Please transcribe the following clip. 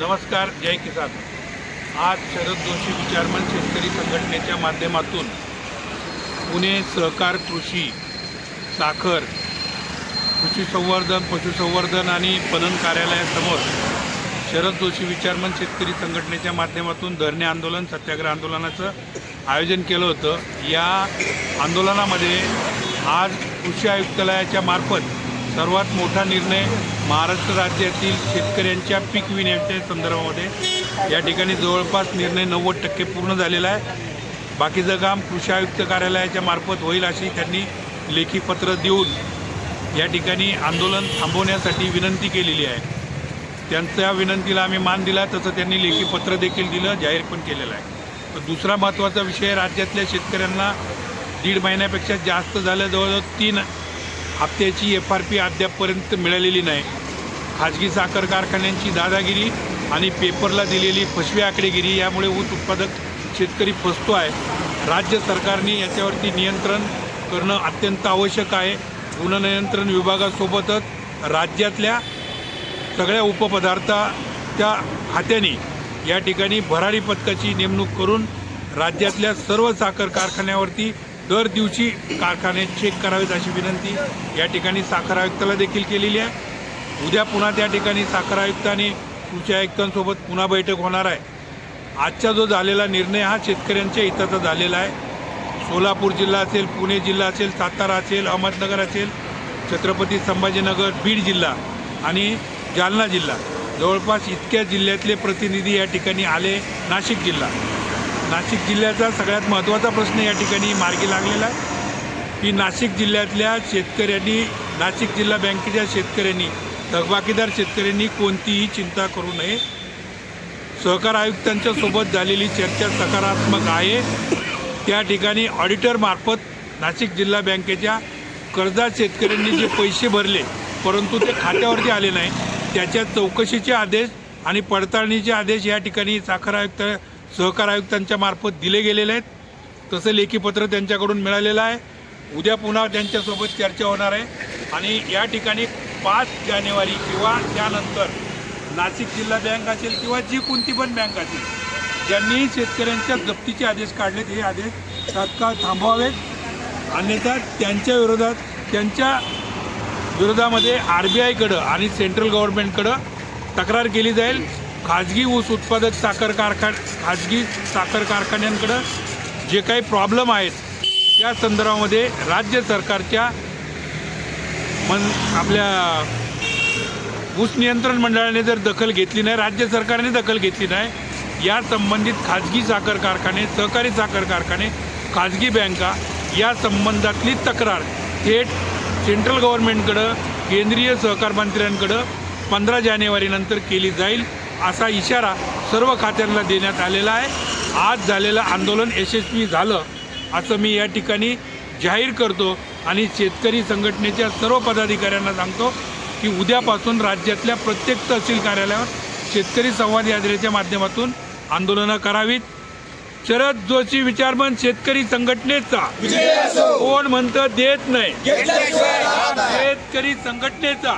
नमस्कार जय किसान. आज शरद जोशी विचारमन शेतकरी संघटनेच्या माध्यमातून पुणे सहकार कृषी साखर कृषी संवर्धन पशुसंवर्धन आणि पणन कार्यालयासमोर शरद जोशी विचारमन शेतकरी संघटनेच्या माध्यमातून धरणे आंदोलन सत्याग्रह आंदोलनाचं आयोजन केलं होतं. या आंदोलनामध्ये आज कृषी आयुक्तालयाच्या मार्फत सर्वात मोठा निर्णय महाराष्ट्र राज्यातील शेतकऱ्यांच्या पीक विण्याच्या संदर्भामध्ये. या ठिकाणी जवळपास निर्णय नव्वद टक्के पूर्ण झालेला आहे. बाकीचं काम कृषी आयुक्त कार्यालयाच्या मार्फत होईल अशी त्यांनी लेखी पत्र देऊन या ठिकाणी आंदोलन थांबवण्यासाठी विनंती केलेली आहे. त्यांच्या विनंतीला आम्ही मान दिला तसं त्यांनी लेखी पत्र देखील दिलं जाहीर पण केलेलं आहे. तर दुसरा महत्त्वाचा विषय राज्यातल्या शेतकऱ्यांना दीड महिन्यापेक्षा जास्त झालं जवळजवळ तीन हप्त्याची एफ आर पी अद्यापपर्यंत मिळालेली नाही. खाजगी साखर कारखान्यांची दादागिरी आणि पेपरला दिलेली फसवी आकडेगिरी यामुळे ऊस उत्पादक शेतकरी फसतो आहे. राज्य सरकारने याच्यावरती नियंत्रण करणं अत्यंत आवश्यक आहे. गुणनियंत्रण विभागासोबतच राज्यातल्या सगळ्या उपपदार्थाच्या खात्याने या ठिकाणी भरारी पथकाची नेमणूक करून राज्यातल्या सर्व साखर कारखान्यावरती दर दिवशी कारखाने चेक करावेत अशी विनंती या ठिकाणी साखर आयुक्ताला देखील केलेली आहे. उद्या पुन्हा त्या ठिकाणी साखर आयुक्ताने कृषी आयुक्तांसोबत पुन्हा बैठक होणार आहे. आजचा जो झालेला निर्णय हा शेतकऱ्यांच्या हिताचा झालेला आहे. सोलापूर जिल्हा असेल पुणे जिल्हा असेल सातारा असेल अहमदनगर असेल छत्रपती संभाजीनगर बीड जिल्हा आणि जालना जिल्हा. जवळपास इतक्या जिल्ह्यातले प्रतिनिधी या ठिकाणी आले नाशिक जिल्हा. नाशिक जिल्ह्याचा सगळ्यात महत्त्वाचा प्रश्न या ठिकाणी मार्गी लागलेला आहे की नाशिक जिल्ह्यातल्या शेतकऱ्यांनी नाशिक जिल्हा बँकेच्या शेतकऱ्यांनी थकबाकीदार शेतकऱ्यांनी कोणतीही चिंता करू नये. सहकार आयुक्तांच्या सोबत झालेली चर्चा सकारात्मक आहे. त्या ठिकाणी ऑडिटरमार्फत नाशिक जिल्हा बँकेच्या कर्जात शेतकऱ्यांनी जे पैसे भरले परंतु ते खात्यावरती आले नाही त्याच्या चौकशीचे आदेश आणि पडताळणीचे आदेश या ठिकाणी साखर आयुक्त सहकार आयुक्तांच्या मार्फत दिले गेलेले आहेत. तसं लेखीपत्र त्यांच्याकडून मिळालेलं आहे. उद्या पुन्हा त्यांच्यासोबत चर्चा होणार आहे. आणि या ठिकाणी पाच जानेवारी किंवा त्यानंतर नाशिक जिल्हा बँक असेल किंवा जी कोणती पण बँक असेल ज्यांनी शेतकऱ्यांच्या जप्तीचे आदेश काढलेत हे आदेश तात्काळ थांबवावेत. अन्यथा त्यांच्या विरोधात त्यांच्या विरोधामध्ये आर बी आयकडं आणि सेंट्रल गव्हर्नमेंटकडं तक्रार केली जाईल. खाजगी ऊस उत्पादक साखर कारखान खाजगी साखर कारखान्यांकडं जे काही प्रॉब्लेम आहेत त्या संदर्भामध्ये राज्य सरकारच्या मन आपल्या ऊस नियंत्रण मंडळाने जर दखल घेतली नाही राज्य सरकारने दखल घेतली नाही या संबंधित खाजगी साखर कारखाने सहकारी साखर कारखाने खाजगी बँका या संबंधातली तक्रार थेट सेंट्रल गव्हर्नमेंटकडं केंद्रीय सहकार मंत्र्यांकडं पंधरा जानेवारीनंतर केली जाईल असा इशारा सर्व खात्यांना देण्यात आलेला आहे. आज झालेलं आंदोलन यशस्वी झालं असं मी या ठिकाणी जाहीर करतो आणि शेतकरी संघटनेच्या सर्व पदाधिकाऱ्यांना सांगतो की उद्यापासून राज्यातल्या प्रत्येक तहसील कार्यालयावर शेतकरी संवाद यात्रेच्या माध्यमातून आंदोलनं करावीत. शरद जोशी विचारमन शेतकरी संघटनेचा. कोण म्हणतं देत नाही. शेतकरी संघटनेचा.